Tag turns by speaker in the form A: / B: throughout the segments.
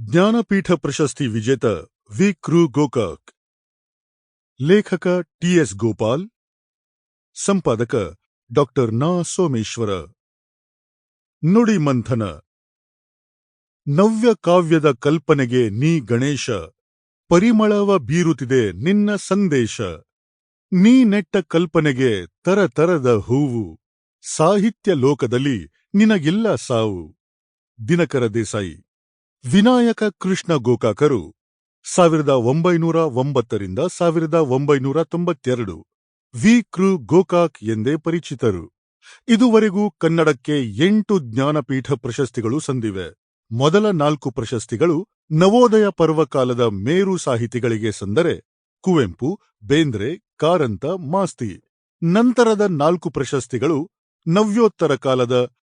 A: ಜ್ಞಾನಪೀಠ ಪ್ರಶಸ್ತಿ ವಿಜೇತ ವಿ ಕ್ರೂ ಗೋಕಾಕ್. ಲೇಖಕ ಟಿಎಸ್ ಗೋಪಾಲ್. ಸಂಪಾದಕ ಡಾಕ್ಟರ್ ನಾ. ಸೋಮೇಶ್ವರ. ನುಡಿ ಮಂಥನ. ನವ್ಯ ಕಾವ್ಯದ ಕಲ್ಪನೆಗೆ ನೀ ಗಣೇಶ. ಪರಿಮಳವ ಬೀರುತ್ತಿದೆ ನಿನ್ನ ಸಂದೇಶ. ನೀ ನೆಟ್ಟ ಕಲ್ಪನೆಗೆ ತರತರದ ಹೂವು. ಸಾಹಿತ್ಯ ಲೋಕದಲ್ಲಿ ನಿನಗಿಲ್ಲ ಸಾವು. ದಿನಕರ ದೇಸಾಯಿ. ವಿನಾಯಕ ಕೃಷ್ಣ ಗೋಕಾಕರು ಸಾವಿರದ ಒಂಬೈನೂರ ಒಂಬತ್ತರಿಂದ ಸಾವಿರದ ಒಂಬೈನೂರ ತೊಂಬತ್ತೆರಡು. ವಿ. ಕೃ. ಗೋಕಾಕ್ ಎಂದೇ ಪರಿಚಿತರು. ಇದುವರೆಗೂ ಕನ್ನಡಕ್ಕೆ ಎಂಟು ಜ್ಞಾನಪೀಠ ಪ್ರಶಸ್ತಿಗಳು ಸಂದಿವೆ. ಮೊದಲ ನಾಲ್ಕು ಪ್ರಶಸ್ತಿಗಳು ನವೋದಯ ಪರ್ವಕಾಲದ ಮೇರು ಸಾಹಿತಿಗಳಿಗೆ ಸಂದರೆ ಕುವೆಂಪು, ಬೇಂದ್ರೆ, ಕಾರಂತ, ಮಾಸ್ತಿ. ನಂತರದ ನಾಲ್ಕು ಪ್ರಶಸ್ತಿಗಳು ನವ್ಯೋತ್ತರ ಕಾಲದ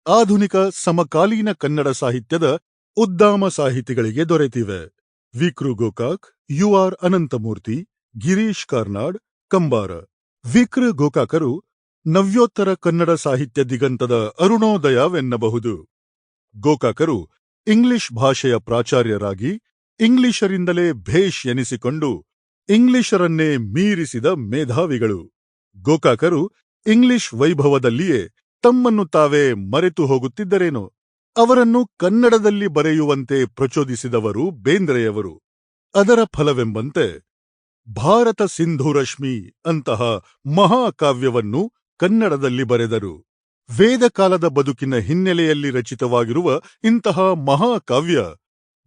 A: ಆಧುನಿಕ ಸಮಕಾಲೀನ ಕನ್ನಡ ಸಾಹಿತ್ಯದ ಉದ್ದಾಮ ಸಾಹಿತಿಗಳಿಗೆ ದೊರೆತಿವೆ. ವಿಕ್ರು ಗೋಕಾಕ್ ಯು ಆರ್ ಅನಂತಮೂರ್ತಿ, ಗಿರೀಶ್ ಕಾರ್ನಾಡ್, ಕಂಬಾರ. ವಿಕ್ರ ಗೋಕಾಕರು ನವ್ಯೋತ್ತರ ಕನ್ನಡ ಸಾಹಿತ್ಯ ದಿಗಂತದ ಅರುಣೋದಯವೆನ್ನಬಹುದು. ಗೋಕಾಕರು ಇಂಗ್ಲಿಷ್ ಭಾಷೆಯ ಪ್ರಾಚಾರ್ಯರಾಗಿ ಇಂಗ್ಲಿಷರಿಂದಲೇ ಭೇಷ್ ಎನಿಸಿಕೊಂಡು ಇಂಗ್ಲಿಷರನ್ನೇ ಮೀರಿಸಿದ ಮೇಧಾವಿಗಳು. ಗೋಕಾಕರು ಇಂಗ್ಲಿಷ್ ವೈಭವದಲ್ಲಿಯೇ ತಮ್ಮನ್ನು ತಾವೇ ಮರೆತು ಹೋಗುತ್ತಿದ್ದರೇನೋ ಅವರನ್ನು ಕನ್ನಡದಲ್ಲಿ ಬರೆಯುವಂತೆ ಪ್ರಚೋದಿಸಿದವರು ಬೇಂದ್ರೆಯವರು. ಅದರ ಫಲವೆಂಬಂತೆ, ಭಾರತ ಸಿಂಧುರಶ್ಮಿ ಅಂತಹ ಮಹಾಕಾವ್ಯವನ್ನು ಕನ್ನಡದಲ್ಲಿ ಬರೆದರು. ವೇದಕಾಲದ ಬದುಕಿನ ಹಿನ್ನೆಲೆಯಲ್ಲಿ ರಚಿತವಾಗಿರುವ ಇಂತಹ ಮಹಾಕಾವ್ಯ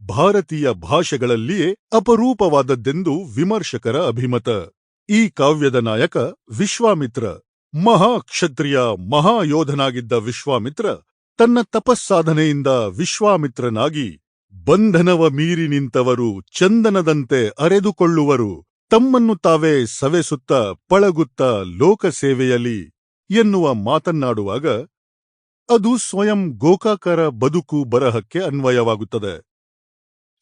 A: ಭಾರತೀಯ ಭಾಷೆಗಳಲ್ಲಿಯೇ ಅಪರೂಪವಾದದ್ದೆಂದು ವಿಮರ್ಶಕರ ಅಭಿಮತ. ಈ ಕಾವ್ಯದ ನಾಯಕ ವಿಶ್ವಾಮಿತ್ರ, ಮಹಾಕ್ಷತ್ರಿಯ ಮಹಾಯೋಧನಾಗಿದ್ದ ವಿಶ್ವಾಮಿತ್ರ ತನ್ನ ತಪಸ್ಸಾಧನೆಯಿಂದ ವಿಶ್ವಾಮಿತ್ರನಾಗಿ ಬಂಧನವ ಮೀರಿ ನಿಂತವರು ಚಂದನದಂತೆ ಅರೆದುಕೊಳ್ಳುವರು, ತಮ್ಮನ್ನು ತಾವೇ ಸವೆಸುತ್ತ ಪಳಗುತ್ತ ಲೋಕಸೇವೆಯಲ್ಲಿ ಎನ್ನುವ ಮಾತನ್ನಾಡುವಾಗ ಅದು ಸ್ವಯಂ ಗೋಕಾಕರ ಬದುಕು ಬರಹಕ್ಕೆ ಅನ್ವಯವಾಗುತ್ತದೆ.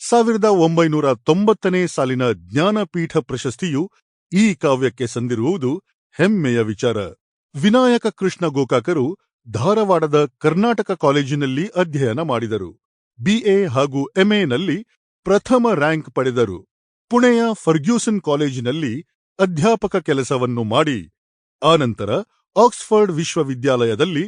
A: ಸಾವಿರದ ಒಂಬೈನೂರ ತೊಂಬತ್ತನೇ ಸಾಲಿನ ಜ್ಞಾನಪೀಠ ಪ್ರಶಸ್ತಿಯು ಈ ಕಾವ್ಯಕ್ಕೆ ಸಂದಿರುವುದು ಹೆಮ್ಮೆಯ ವಿಚಾರ. ವಿನಾಯಕ ಕೃಷ್ಣ ಗೋಕಾಕರು ಧಾರವಾಡದ ಕರ್ನಾಟಕ ಕಾಲೇಜಿನಲ್ಲಿ ಅಧ್ಯಯನ ಮಾಡಿದರು. ಬಿಎ ಹಾಗೂ ಎಂಎನಲ್ಲಿ ಪ್ರಥಮ ರ್ಯಾಂಕ್ ಪಡೆದರು. ಪುಣೆಯ ಫರ್ಗ್ಯೂಸನ್ ಕಾಲೇಜಿನಲ್ಲಿ ಅಧ್ಯಾಪಕ ಕೆಲಸವನ್ನು ಮಾಡಿ. ಆನಂತರ ಆಕ್ಸ್ಫರ್ಡ್ ವಿಶ್ವವಿದ್ಯಾಲಯದಲ್ಲಿ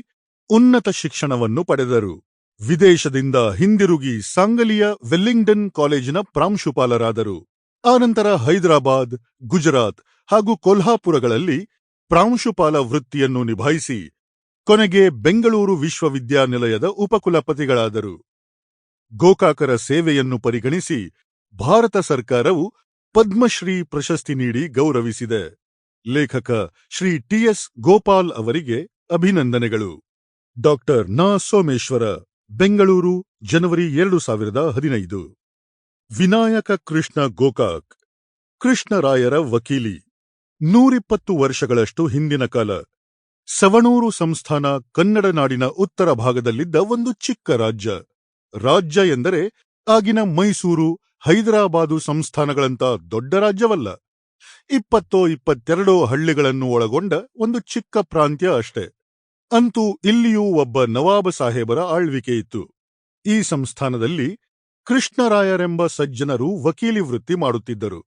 A: ಉನ್ನತ ಶಿಕ್ಷಣವನ್ನು ಪಡೆದರು. ವಿದೇಶದಿಂದ ಹಿಂದಿರುಗಿ ಸಾಂಗಲಿಯ ವೆಲ್ಲಿಂಗ್ಡನ್ ಕಾಲೇಜಿನ ಪ್ರಾಂಶುಪಾಲರಾದರು. ಆನಂತರ ಹೈದರಾಬಾದ್, ಗುಜರಾತ್ ಹಾಗೂ ಕೊಲ್ಹಾಪುರಗಳಲ್ಲಿ ಪ್ರಾಂಶುಪಾಲ ವೃತ್ತಿಯನ್ನು ನಿಭಾಯಿಸಿ ಕೊನೆಗೆ ಬೆಂಗಳೂರು ವಿಶ್ವವಿದ್ಯಾನಿಲಯದ ಉಪಕುಲಪತಿಗಳಾದರು. ಗೋಕಾಕರ ಸೇವೆಯನ್ನು ಪರಿಗಣಿಸಿ ಭಾರತ ಸರ್ಕಾರವು ಪದ್ಮಶ್ರೀ ಪ್ರಶಸ್ತಿ ನೀಡಿ ಗೌರವಿಸಿದೆ. ಲೇಖಕ ಶ್ರೀ ಟಿಎಸ್ ಗೋಪಾಲ್ ಅವರಿಗೆ ಅಭಿನಂದನೆಗಳು. ಡಾಕ್ಟರ್ ನಾ. ಸೋಮೇಶ್ವರ, ಬೆಂಗಳೂರು, ಜನವರಿ ಎರಡು ಸಾವಿರದ ಹದಿನೈದು. ವಿನಾಯಕ ಕೃಷ್ಣ ಗೋಕಾಕ್, ಕೃಷ್ಣರಾಯರ ವಕೀಲಿ. ನೂರಿಪ್ಪತ್ತು ವರ್ಷಗಳಷ್ಟು ಹಿಂದಿನ ಕಾಲ ಸವಣೂರು ಸಂಸ್ಥಾನ ಕನ್ನಡ ನಾಡಿನ ಉತ್ತರ ಭಾಗದಲ್ಲಿದ್ದ ಒಂದು ಚಿಕ್ಕ ರಾಜ್ಯ. ರಾಜ್ಯ ಎಂದರೆ ಆಗಿನ ಮೈಸೂರು, ಹೈದರಾಬಾದು ಸಂಸ್ಥಾನಗಳಂತ ದೊಡ್ಡ ರಾಜ್ಯವಲ್ಲ. ಇಪ್ಪತ್ತೋ ಇಪ್ಪತ್ತೆರಡೋ ಹಳ್ಳಿಗಳನ್ನು ಒಳಗೊಂಡ ಒಂದು ಚಿಕ್ಕ ಪ್ರಾಂತ್ಯ ಅಷ್ಟೆ. ಅಂತೂ ಇಲ್ಲಿಯೂ ಒಬ್ಬ ನವಾಬ ಸಾಹೇಬರ ಆಳ್ವಿಕೆ ಇತ್ತು. ಈ ಸಂಸ್ಥಾನದಲ್ಲಿ ಕೃಷ್ಣರಾಯರೆಂಬ ಸಜ್ಜನರು ವಕೀಲಿ ವೃತ್ತಿ ಮಾಡುತ್ತಿದ್ದರು.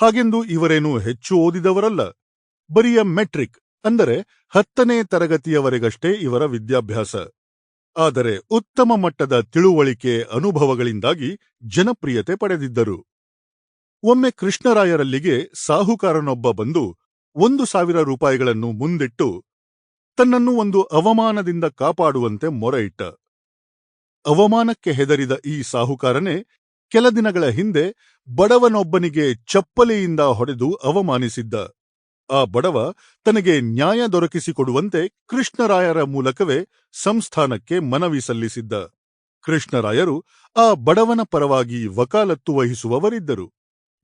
A: ಹಾಗೆಂದು ಇವರೇನು ಹೆಚ್ಚು ಓದಿದವರಲ್ಲ. ಬರಿಯ ಮೆಟ್ರಿಕ್ ಅಂದರೆ ಹತ್ತನೇ ತರಗತಿಯವರೆಗಷ್ಟೇ ಇವರ ವಿದ್ಯಾಭ್ಯಾಸ. ಆದರೆ ಉತ್ತಮ ಮಟ್ಟದ ತಿಳುವಳಿಕೆ ಅನುಭವಗಳಿಂದಾಗಿ ಜನಪ್ರಿಯತೆ ಪಡೆದಿದ್ದರು. ಒಮ್ಮೆ ಕೃಷ್ಣರಾಯರಲ್ಲಿಗೆ ಸಾಹುಕಾರನೊಬ್ಬ ಬಂದು ಒಂದು ಸಾವಿರ ರೂಪಾಯಿಗಳನ್ನು ಮುಂದಿಟ್ಟು ತನ್ನನ್ನು ಒಂದು ಅವಮಾನದಿಂದ ಕಾಪಾಡುವಂತೆ ಮೊರೆಯಿಟ್ಟ. ಅವಮಾನಕ್ಕೆ ಹೆದರಿದ ಈ ಸಾಹುಕಾರನೇ ಕೆಲ ದಿನಗಳ ಹಿಂದೆ ಬಡವನೊಬ್ಬನಿಗೆ ಚಪ್ಪಲಿಯಿಂದ ಹೊಡೆದು ಅವಮಾನಿಸಿದ್ದ. ಆ ಬಡವ ತನಗೆ ನ್ಯಾಯ ದೊರಕಿಸಿಕೊಡುವಂತೆ ಕೃಷ್ಣರಾಯರ ಮೂಲಕವೇ ಸಂಸ್ಥಾನಕ್ಕೆ ಮನವಿ ಸಲ್ಲಿಸಿದ್ದ. ಕೃಷ್ಣರಾಯರು ಆ ಬಡವನ ಪರವಾಗಿ ವಕಾಲತ್ತು ವಹಿಸುವವರಿದ್ದರು.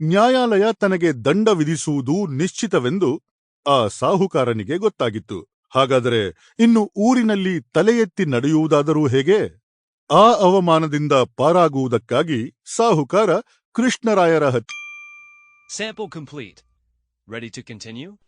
A: ನ್ಯಾಯಾಲಯ ತನಗೆ ದಂಡ ವಿಧಿಸುವುದು ನಿಶ್ಚಿತವೆಂದು ಆ ಸಾಹುಕಾರನಿಗೆ ಗೊತ್ತಾಗಿತ್ತು. ಹಾಗಾದರೆ ಇನ್ನು ಊರಿನಲ್ಲಿ ತಲೆ ನಡೆಯುವುದಾದರೂ ಹೇಗೆ? ಆ ಅವಮಾನದಿಂದ ಪಾರಾಗುವುದಕ್ಕಾಗಿ ಸಾಹುಕಾರ ಕೃಷ್ಣರಾಯರ ಹತ್ಯೆ.
B: Ready to continue?